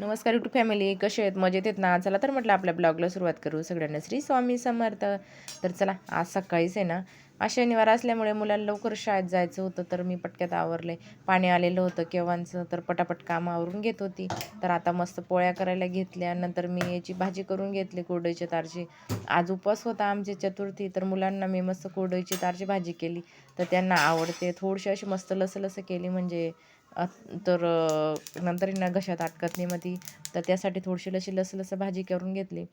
नमस्कार YouTube family कसे आहेत? मजेत आहेत ना? चला तर म्हटलं आपल्या ब्लॉगला सुरुवात करू. सगळ्यांना श्री स्वामी समर्थ. तर चला आज सकाळीच आहे ना आज शनिवार असल्यामुळे मुलांना लवकर शाळेत जायचं होतं तर मी पटक्यात आवरले. पाणी आलेलं होतं केव्हांचं तर पटापट काम आवरून घेत होती. तर आता मस्त पोळ्या करायला घेतल्या. नंतर मी याची भाजी करून घेतली कोरडईच्या तारची. आज उपवास होता आमची चतुर्थी तर मुलांना मी मस्त कोरडईची तारची भाजी केली. तर त्यांना आवडते. थोडीशी अशी मस्त लसलसं केली म्हणजे तर नंतर आहे ना घशात अटकत नाही मग ती. तर त्यासाठी थोडीशी लशी लसलस भाजी करून घेतली.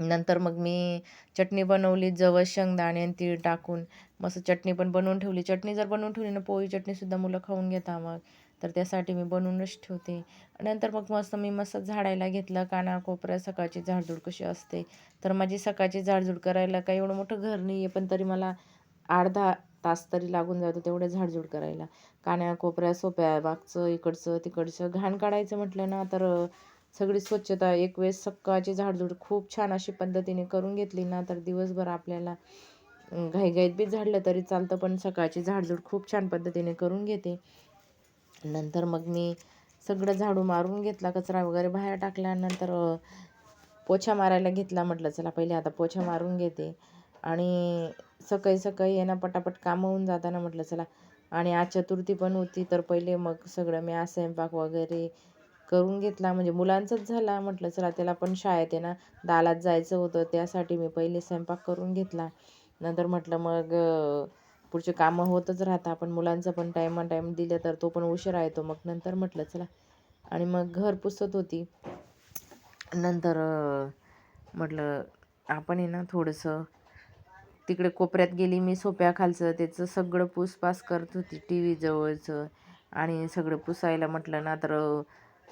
नंतर मग मी चटणी बनवली जवस शेंगदाणे आणि तीळ टाकून मस्त चटणी पण बनवून ठेवली. चटणी जर बनवून ठेवली ना पोळी चटणीसुद्धा मुलं खाऊन घेता मग. तर त्यासाठी मी बनवूनच ठेवते. नंतर मग मस्त मी मस्त झाडायला घेतलं. काना कोपऱ्या सकाळची झाडझूड कशी असते. तर माझी सकाळची झाडझूड करायला काही एवढं मोठं घर नाही आहे पण तरी मला अर्धा तास तरी लागून जातो तेवढं झाडझूड करायला. कान्या कोपऱ्या सोप्या मागचं इकडचं तिकडचं घाण काढायचं म्हटलं ना तर सगळी स्वच्छता एक वेळेस सकाळची झाडझूड खूप छान अशी पद्धतीने करून घेतली ना तर दिवसभर आपल्याला घाईघाईत बी झाडलं तरी चालतं पण सकाळची झाडझूड खूप छान पद्धतीने करून घेते. नंतर मग मी सगळं झाडू मारून घेतला कचरा वगैरे बाहेर टाकल्यानंतर पोछा मारायला घेतला म्हटलं चला पहिले आता पोछा मारून घेते. आणि सकाळी सकाळी आहे ना पटापट कामं होऊन जाताना म्हटलं चला. आणि आज चतुर्थी पण होती तर पहिले मग सगळं मी आज स्वयंपाक वगैरे करून घेतला. म्हणजे मुलांचंच झाला. म्हटलं चला त्याला पण शाळेत आहे ना दालात जायचं होतं त्यासाठी मी पहिले स्वयंपाक करून घेतला. नंतर म्हटलं मग पुढचे कामं होतच राहतात आपण मुलांचं पण टाईम टाईम दिलं तर तो पण उशिरा येतो. मग नंतर म्हटलं चला. आणि मग घर पुसत होती. नंतर म्हटलं आपण आहे ना थोडंसं तिकडे कोपऱ्यात गेली मी सोप्याखालचं त्याचं सगळं पुसपास करत होती टी व्ही जवळचं आणि सगळं पुसायला म्हटलं ना तर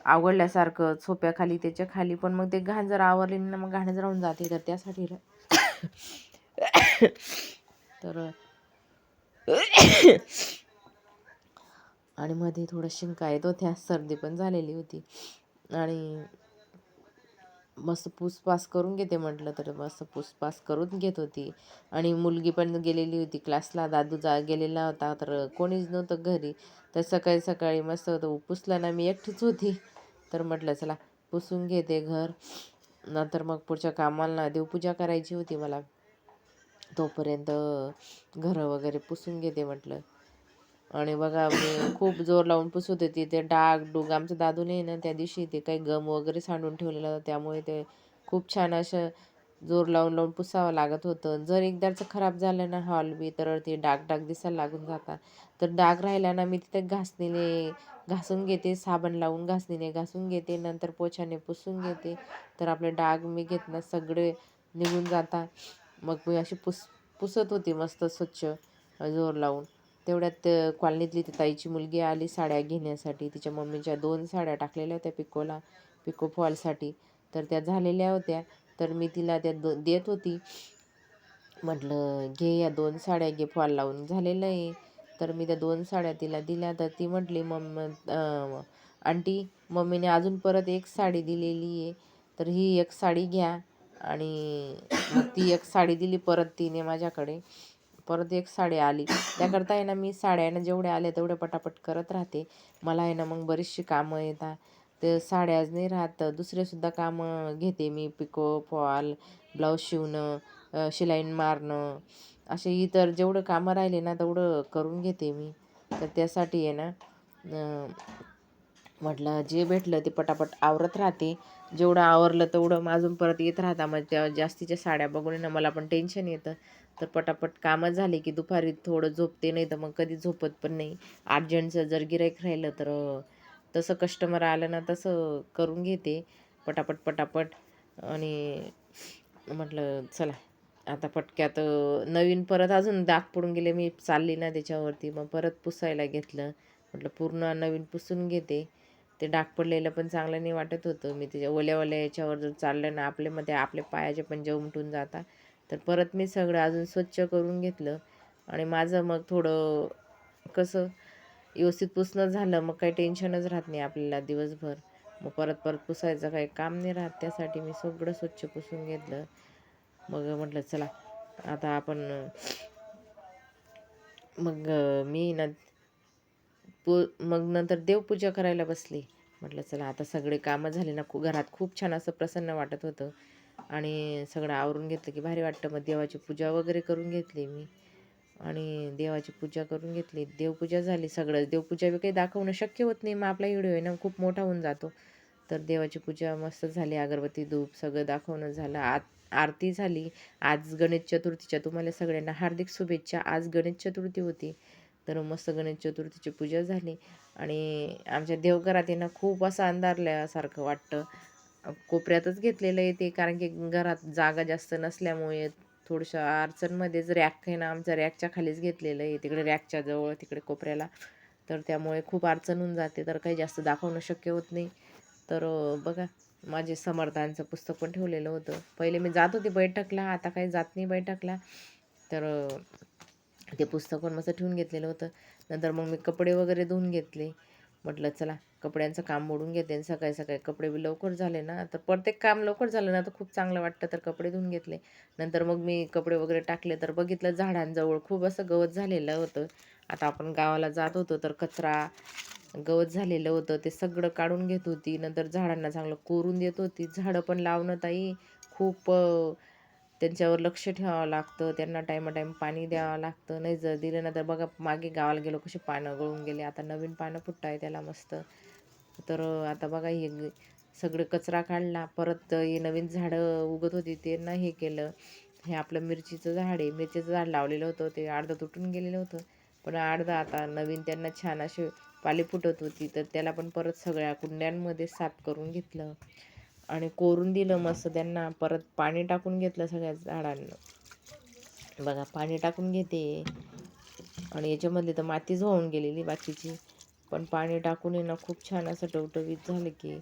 आवडल्यासारखं सोप्याखाली त्याच्याखाली. पण मग ते घाण जर आवरली ना मग घाणच राहून जाते तर त्यासाठी तर आणि मध्ये थोडं शिंका येत होत्या सर्दी पण झालेली होती. आणि मस्त पुसपास करून घेते म्हटलं तर मस्त पुसपास करून घेत होती. आणि मुलगी पण गेलेली होती क्लासला दादू जा गेलेला होता तर कोणीच नव्हतं घरी. तर सकाळी सकाळी मस्त होतं पुसला ना मी एकटीच होती. तर म्हटलं चला पुसून घेते घर. नंतर मग पुढच्या कामाला देवपूजा करायची होती मला. तोपर्यंत घरं वगैरे पुसून घेते म्हटलं. आणि बघा मी खूप जोर लावून पुसत होती. ते डाग डूग आमच्या दादूने ना त्या दिवशी ते काही गम वगैरे सांडून ठेवलेलं होतं. त्यामुळे ते खूप छान असं जोर लावून लावून पुसावं लागत होतं. जर एकदाचं खराब झालं ना हॉल बी तर ते डाग डाग दिसायला लागून जातात तर डाग राहिला ना मी तिथे घासणीने घासून घेते साबण लावून घासणीने घासून घेते नंतर पोछाने पुसून घेते. तर आपले डाग मी घेत ना सगळे निघून जातात मग मी अशी पुस पुसत होती मस्त स्वच्छ जोर लावून. तेवढ्यात कॉलनीतली ती ताईची मुलगी आली साड्या घेण्यासाठी. तिच्या मम्मीच्या दोन साड्या टाकलेल्या होत्या पिकोला पिको फॉलसाठी. तर त्या झालेल्या होत्या. तर मी तिला त्या दो देत होती. म्हटलं घे या दोन साड्या घे फॉल लावून. झालेलं आहे. तर मी त्या दोन साड्या तिला दिल्या. तर ती म्हटली मम्म आंटी मम्मीने अजून परत एक साडी दिलेली आहे. तर ही एक साडी घ्या. आणि ती एक साडी दिली परत तिने माझ्याकडे. परत एक साडी आली. त्याकरता आहे ना मी साड्या आहे ना जेवढ्या आल्या तेवढ्या पटापट करत राहते. मला आहे ना मग बरीचशी कामं येतात. ते साड्याच नाही राहत दुसरेसुद्धा कामं घेते मी. पिको फॉल ब्लाऊज शिवणं शिलाईन मारणं असे इतर जेवढं कामं राहिले ना तेवढं करून घेते मी. तर त्यासाठी आहे ना म्हटलं जे भेटलं ते पटापट आवरत राहते. जेवढं आवरलं तेवढं माझून अजून परत येत राहता. मग त्या जास्तीच्या साड्या बघून ना मला पण टेन्शन येतं. तर पटापट कामं झाली की दुपारी थोडं झोपते नाही तर मग कधी झोपत पण नाही. अर्जंटचं जर गिराईक राहिलं तर तसं कस्टमर आलं ना तसं करून घेते. पटापट पटापट. आणि म्हटलं चला आता पटक्यात नवीन परत अजून दाग पडून गेले मी चालली ना त्याच्यावरती. मग परत पुसायला घेतलं. म्हटलं पूर्ण नवीन पुसून घेते. ते डाग पडलेलं पण चांगलं नाही वाटत होतं. मी त्याच्या ओल्या ओल्या याच्यावर जर चाललं ना आपले मध्ये आपले पायाचे पंजे उमटून जातात तर परत मी सगळं अजून स्वच्छ करून घेतलं. आणि माझं मग थोडं कसं व्यवस्थित पुसणं झालं मग काही टेन्शनच राहत नाही आपल्याला दिवसभर. मग परत परत पुसायचं काही काम नाही राहत त्यासाठी मी सगळं स्वच्छ पुसून घेतलं. मग म्हटलं चला आता आपण मग मी ना पू मग नंतर देवपूजा करायला बसली. म्हटलं चला आता सगळे कामं झाले ना खू घरात खूप छान असं प्रसन्न वाटत होतं. आणि सगळं आवरून घेतलं की भारी वाटतं. मग देवाची पूजा वगैरे करून घेतली मी. आणि देवाची पूजा करून घेतली. देवपूजा झाली सगळं. देवपूजा बी काही दाखवणं शक्य होत नाही. मग आपला व्हिडिओ आहे ना खूप मोठा होऊन जातो. तर देवाची पूजा मस्त झाली. अगरबत्ती धूप सगळं दाखवणं झालं. आत आरती झाली. आज गणेश चतुर्थीच्या तुम्हाला सगळ्यांना हार्दिक शुभेच्छा. आज गणेश चतुर्थी होती. तर मस्त गणेश चतुर्थीची पूजा झाली. आणि आमच्या देवघरात येणं खूप असं अंधारल्यासारखं वाटतं. कोपऱ्यातच घेतलेलं आहे ते कारण की घरात जागा जास्त नसल्यामुळे थोडंसं अडचणमध्येच रॅक आहे ना आमच्या रॅकच्या खालीच घेतलेलं आहे. तिकडे रॅकच्या जवळ तिकडे कोपऱ्याला. तर त्यामुळे खूप अडचण होऊन जाते. तर काही जास्त दाखवणं शक्य होत नाही. तर बघा माझे समर्थांचं पुस्तक पण ठेवलेलं होतं. पहिले मी जात होते बैठकला आता काही जात नाही बैठकला. तर ते पुस्तक पण मस्त ठेवून घेतलेलं होतं. नंतर मग मी कपडे वगैरे धुवून घेतले. म्हटलं चला कपड्यांचं काम मोडून घेते आणि सकाळी सकाळी कपडे बी लवकर झाले ना तर प्रत्येक काम लवकर झालं ना तर खूप चांगलं वाटतं तर कपडे धुवून घेतले. नंतर मग मी कपडे वगैरे टाकले तर बघितलं झाडांजवळ खूप असं गवत झालेलं होतं. आता आपण गावाला जात होतो तर कचरा गवत झालेलं होतं ते सगळं काढून घेत होती. नंतर झाडांना चांगलं कोरून देत होती. झाडं पण लावणं ताई खूप त्यांच्यावर लक्ष ठेवावं लागतं. त्यांना टाईम पाणी द्यावं लागतं. नाही जर दिलं ना तर बघा मागे गावाला गेलो कशी पानं गळून गेले. आता नवीन पानं फुटत आहे त्याला मस्त. तर आता बघा हे सगळं कचरा काढला. परत हे नवीन झाडं उगत होती ते ना हे केलं. हे आपलं मिरचीचं झाड आहे. मिरचीचं झाड लावलेलं होतं. ते अर्धं तुटून गेलेलं होतं. पण अर्धं आता नवीन त्यांना छान असे पाले फुटत होती. तर त्याला पण परत सगळ्या कुंड्यांमध्ये साफ करून घेतलं. आणि कोरून दिलं मस्त त्यांना. परत पाणी टाकून घेतलं सगळ्या झाडांना. बघा पाणी टाकून घेते. आणि याच्यामध्ये तर मातीच होऊन गेलेली बाकीची. पण पाणी टाकून ना खूप छान असं टवटवीत झालं की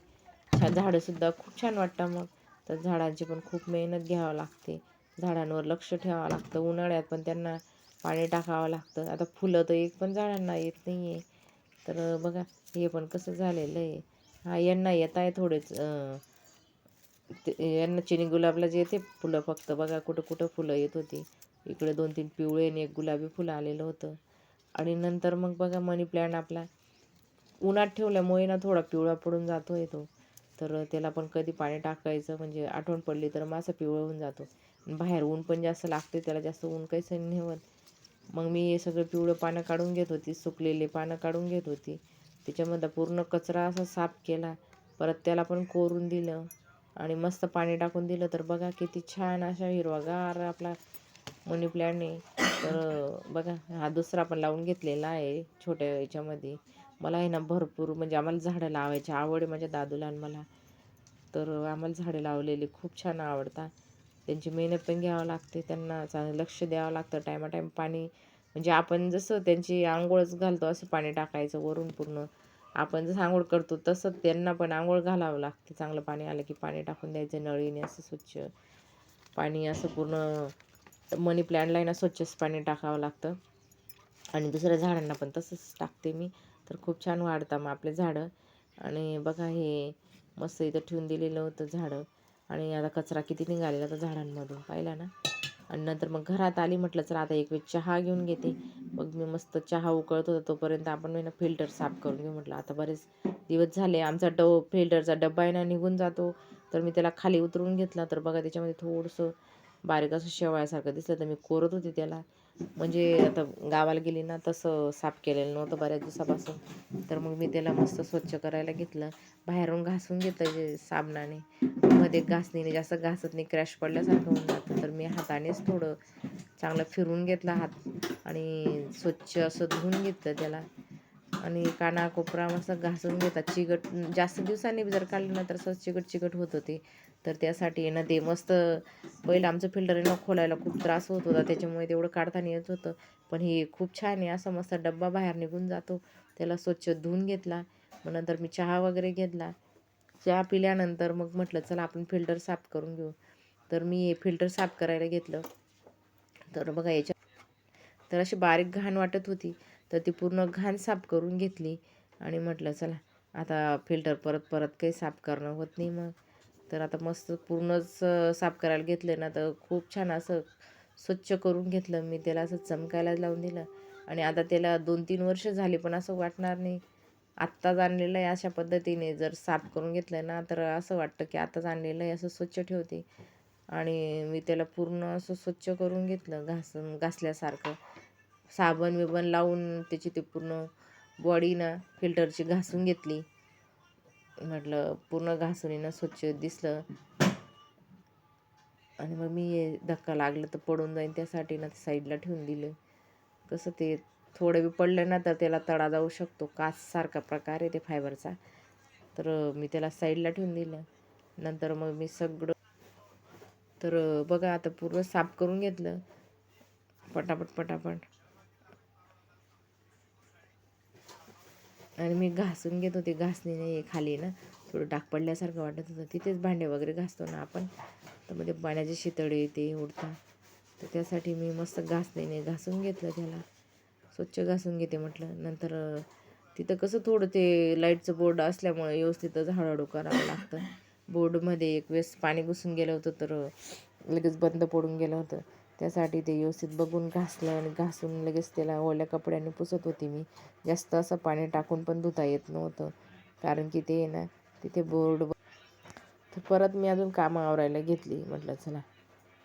छान झाडंसुद्धा खूप छान वाटतं मग. तर झाडांची पण खूप मेहनत घ्यावं लागते. झाडांवर लक्ष ठेवावं लागतं. उन्हाळ्यात पण त्यांना पाणी टाकावं लागतं. आता फुलं तर एक पण झाडांना येत नाही आहे तर बघा हे पण कसं झालेलं आहे. हा यांना येत आहे थोडेच यांना चिनी गुलाबला जे येते फुलं फक्त. बघा कुठं कुठं फुलं येत होती. इकडे दोन तीन पिवळे आणि एक गुलाबी फुलं आलेलं होतं. आणि नंतर मग बघा मनी प्लॅन आपला. उन्हात ठेवल्यामुळे ना थोडा पिवळा पडून जातो आहे तो. तर त्याला पण कधी पाणी टाकायचं म्हणजे आठवण पडली तर मग असं पिवळं होऊन जातो. आणि बाहेर ऊन पण जास्त लागते त्याला जास्त ऊन काही सण नाही होत. मग मी हे सगळं पिवळं पानं काढून घेत होती सुकलेले पानं काढून घेत होती. त्याच्यामध्ये पूर्ण कचरा असा साफ केला. परत त्याला पण कोरून दिलं. आणि मस्त पाणी टाकून दिलं तर बघा किती छान अशा हिरवागार आपला मनी प्लॅन आहे. तर बघा हा दुसरा पण लावून घेतलेला आहे छोट्या याच्यामध्ये. मला आहे ना भरपूर म्हणजे आम्हाला झाडं लावायची आवड आहे माझ्या दादूला आणि मला. तर आम्हाला झाडे लावलेली खूप छान आवडतात. त्यांची मेहनत पण घ्यावं लागते त्यांना चांगलं लक्ष द्यावं लागतं. टायमा टाईम पाणी म्हणजे आपण जसं त्यांची आंघोळच घालतो असं पाणी टाकायचं वरून पूर्ण. आपण जसं आंघोळ करतो तसं त्यांना पण आंघोळ घालावं लागते. चांगलं पाणी आलं की पाणी टाकून द्यायचं नळीने असं स्वच्छ पाणी असं पूर्ण मनी प्लॅनला आहे ना स्वच्छच पाणी टाकावं लागतं. आणि दुसऱ्या झाडांना पण तसंच टाकते मी. तर खूप छान वाढतात मग आपले झाडं. आणि बघा हे मस्त इथं ठेवून दिलेलं होतं झाडं. आणि आता कचरा किती निघालेला तर झाडांमधून. पाहिला ना? आणि नंतर मग घरात आली म्हटलं चला आता एक वेळ चहा घेऊन घेते. मग मी मस्त चहा उकळत होता तोपर्यंत आपण ना फिल्टर साफ करून घेऊ म्हटलं. आता बरेच दिवस झाले आमचा डव फिल्टरचा डब्बा आहे ना निघून जातो. तर मी त्याला खाली उतरून घेतला. तर बघा त्याच्यामध्ये थोडंसं बारीक असं शेवाळ्यासारखं दिसलं तर मी कोरत होते त्याला. म्हणजे आता गावाला गेली ना तसं साफ केलेलं नव्हतं बऱ्याच दिवसापासून. तर मग मी त्याला मस्त स्वच्छ करायला घेतलं. बाहेरून घासून घेतलं जे साबणाने. मध्ये घासणीने जास्त घासत नाही क्रॅश पडल्यासारखं होऊन जातं. तर मी हातानेच थोडं चांगलं फिरून घेतला हात आणि स्वच्छ असं धुवून घेतलं त्याला. आणि कानाकोपरा मस्त घासून घेतात. चिकट जास्त दिवसांनी जर काढलं ना तर असं चिकट चिकट होत होती. तर त्यासाठी ना ते मस्त पहिलं आमचं फिल्टर ना खोलायला खूप त्रास होत होता त्याच्यामुळे तेवढं काढताना येत होतं. पण हे खूप छान आहे असा मस्त डब्बा बाहेर निघून जातो. त्याला स्वच्छ धुवून घेतला मग नंतर मी चहा वगैरे घेतला. चहा पिल्यानंतर मग म्हटलं चला आपण फिल्टर साफ करून घेऊ. तर मी हे फिल्टर साफ करायला घेतलं. तर बघा याच्या तर अशी बारीक घाण वाटत होती तर ती पूर्ण घाण साफ करून घेतली आणि म्हटलं चला आता फिल्टर परत परत काही साफ करणं होत नाही मग. तर आता मस्त पूर्णच साफ करायला घेतलं ना. तर खूप छान असं स्वच्छ करून घेतलं मी. त्याला असं चमकायला लावून दिलं. आणि आता त्याला दोन तीन वर्ष झाली पण असं वाटणार नाही. आत्ताच आणलेलं आहे अशा पद्धतीने. जर साफ करून घेतलं ना तर असं वाटतं की आत्ताच आणलेलं आहे असं स्वच्छ ठेवते. आणि मी त्याला पूर्ण असं स्वच्छ करून घेतलं घासून घासल्यासारखं. साबण बिबण लावून त्याची ते पूर्ण बॉडी ना फिल्टरची घासून घेतली. म्हटलं पूर्ण घासणीनं स्वच्छ दिसलं. आणि मग मी हे धक्का लागलं तर पडून जाईन त्यासाठी ना साईडला ठेवून दिलं. कसं ते थोडं बी पडलं ना तर त्याला तडा जाऊ शकतो. काचसारखा प्रकार आहे ते फायबरचा. तर मी त्याला साईडला ठेवून दिलं. नंतर मग मी सगळं तर बघा आता पूर्ण साफ करून घेतलं. पटापट पटापट. आणि मी घासून घेत होते घासणीने खाली ना. थोडं डाग पडल्यासारखं वाटत होतं. तिथेच भांडे वगैरे घासतो ना आपण. तर म्हणजे मध्ये पाण्याचे शितळे ते उडतात तर त्यासाठी मी मस्त घासणीने घासून घेतलं त्याला. स्वच्छ घासून घेते म्हटलं. नंतर तिथं कसं थोडं ते लाईटचं बोर्ड असल्यामुळे व्यवस्थितच हळूहळू करावं लागतं. बोर्डमध्ये एक वेळेस पाणी घुसून गेलं होतं तर लगेच बंद पडून गेलं होतं. त्यासाठी ते व्यवस्थित बघून घासलं आणि घासून लगेच त्याला ओल्या कपड्याने पुसत होती मी. जास्त असं पाणी टाकून पण धुता येत नव्हतं. कारण की ते ना तिथे बोर्ड तर परत मी अजून कामं आवरायला घेतली. म्हटलं चला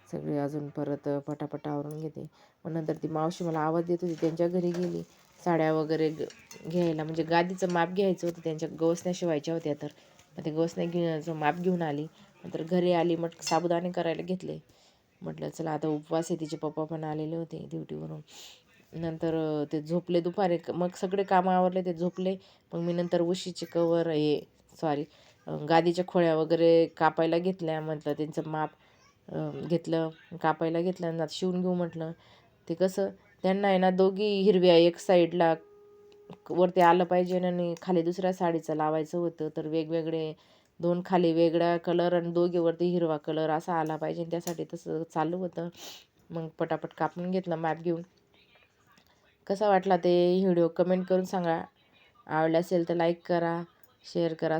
सगळे अजून परत पटापट आवरून घेते. मग नंतर ती मावशी मला आवाज देत होती. त्यांच्या घरी गेली. साड्या वगैरे घ्यायला म्हणजे गादीचं माप घ्यायचं होतं. त्यांच्या गवसण्या शिवायच्या होत्या तर. मग ते गवसण्या घेण्याचं माप घेऊन आली. नंतर घरी आली. मग साबुदाणे करायला घेतले. म्हटलं चला आता उपवास आहे तिचे पप्पा पण आलेले होते ड्युटीवरून. नंतर ते झोपले दुपारी. मग सगळे कामं आवरले ते झोपले. मग मी नंतर उशीचे कवर हे सॉरी गादीच्या खोळ्या वगैरे कापायला घेतल्या. म्हटलं त्यांचं माप घेतलं कापायला घेतलं. ना शिवून घेऊ म्हटलं. ते कसं त्यांना आहे ना दोघी हिरव्या एक साईडला वरती आलं पाहिजे आणि खाली दुसऱ्या साडीचं लावायचं होतं. तर वेगवेगळे दोन खाली वेगळा कलर आणि दोघीवरती हिरवा कलर असा आला पाहिजे त्यासाठी तसं चालू होतं. मग पटापट कापून घेतलं मॅप घेऊन. कसा वाटला ते व्हिडिओ कमेंट करून सांगा. आवडला असेल तर लाईक करा शेअर करा